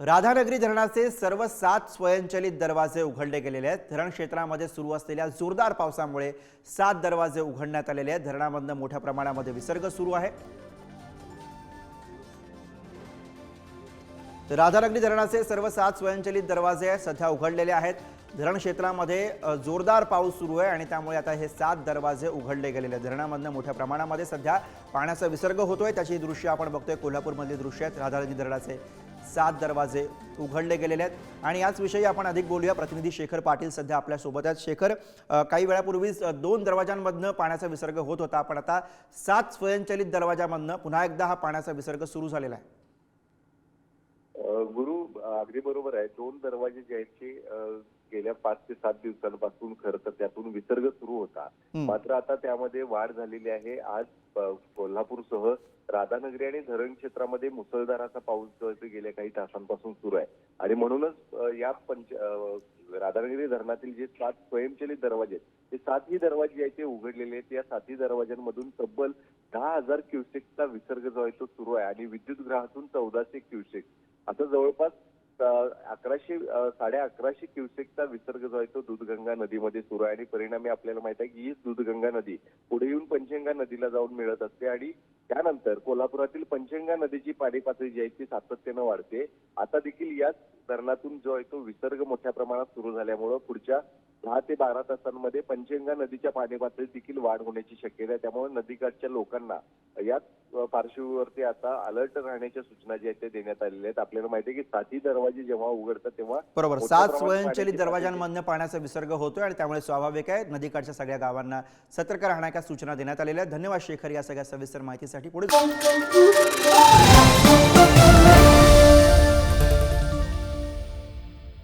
राधानगरी धरणाचे सर्व सात स्वयंचलित दरवाजे उघडले गेलेले आहेत. धरण क्षेत्रामध्ये सुरू असलेल्या जोरदार पावसामुळे सात दरवाजे उघडण्यात आलेले आहेत. धरणामधनं मोठ्या प्रमाणामध्ये विसर्ग सुरू आहे. राधानगरी धरणाचे सर्व सात स्वयंचलित दरवाजे सध्या उघडलेले आहेत. धरण क्षेत्रामध्ये जोरदार पाऊस सुरू आहे आणि त्यामुळे आता हे सात दरवाजे उघडले गेलेले आहेत. धरणामधनं मोठ्या प्रमाणामध्ये सध्या पाण्याचा विसर्ग होतोय. त्याची दृश्य आपण बघतोय. कोल्हापूरमधली दृश्य आहेत. राधानगरी धरणाचे सात दरवाजे उघडले गेलेले आहेत. आणि याच विषयी आपण अधिक बोलूया. प्रतिनिधी शेखर पाटील सध्या आपल्यासोबत आहेत. शेखर काही वेळापूर्वीच दोन दरवाजांमधनं पाण्याचा विसर्ग होत होता. पण आता सात स्वयंचलित दरवाजामधनं पुन्हा एकदा हा पाण्याचा विसर्ग सुरू झालेला आहे. गुरु अगदी बरोबर आहे. दोन दरवाजे जे आहेत ते गेल्या पाच ते सात दिवसांपासून खरं तर त्यातून विसर्ग सुरू होता. मात्र आता त्यामध्ये वाढ झालेली आहे. आज कोल्हापूरसह राधानगरी आणि धरण क्षेत्रामध्ये मुसळधाराचा पाऊस जो आहे तो गेल्या काही तासांपासून सुरू आहे. आणि म्हणूनच या पंच राधानगरी धरणातील जे सात स्वयंचलित दरवाजे आहेत ते सातही दरवाजे आहेत ते उघडलेले आहेत. या सातही दरवाज्यांमधून तब्बल दहा हजार क्युसेकचा विसर्ग जो आहे तो सुरू आहे. आणि विद्युत ग्रहातून चौदाशे क्युसेक असं जवळपास अकराशे साडे अकराशे क्युसेकचा विसर्ग जो आहे तो दूधगंगा नदीमध्ये सुरू आहे. आणि परिणामी आपल्याला माहीत आहे की हीच दूधगंगा नदी पुढे येऊन पंचगंगा नदीला जाऊन मिळत असते. आणि त्यानंतर कोल्हापुरातील पंचगंगा नदीची पाणी पातळी जी आहे ती सातत्यानं वाढते. आता देखील याच धरणातून जो आहे तो विसर्ग मोठ्या प्रमाणात सुरू झाल्यामुळं पुढच्या दहा ते बारा तासांमध्ये पंचगंगा नदीच्या पाणी पातळीत देखील वाढ होण्याची शक्यता आहे. त्यामुळे नदीकाठच्या लोकांना याच पार्श्वभूमीवरती आता अलर्ट राहण्याच्या सूचना ज्या आहेत त्या देण्यात आलेल्या आहेत. आपल्याला माहिती आहे की सातही दरवाजे जेव्हा उघडतात तेव्हा बरोबर. सात स्वयंचलित दरवाजांमधनं पाण्याचा विसर्ग होतोय आणि त्यामुळे स्वाभाविक आहे नदीकाठच्या सगळ्या गावांना सतर्क राहण्याच्या सूचना देण्यात आलेल्या आहेत. धन्यवाद शेखर या सगळ्या सविस्तर माहितीसाठी. पुढे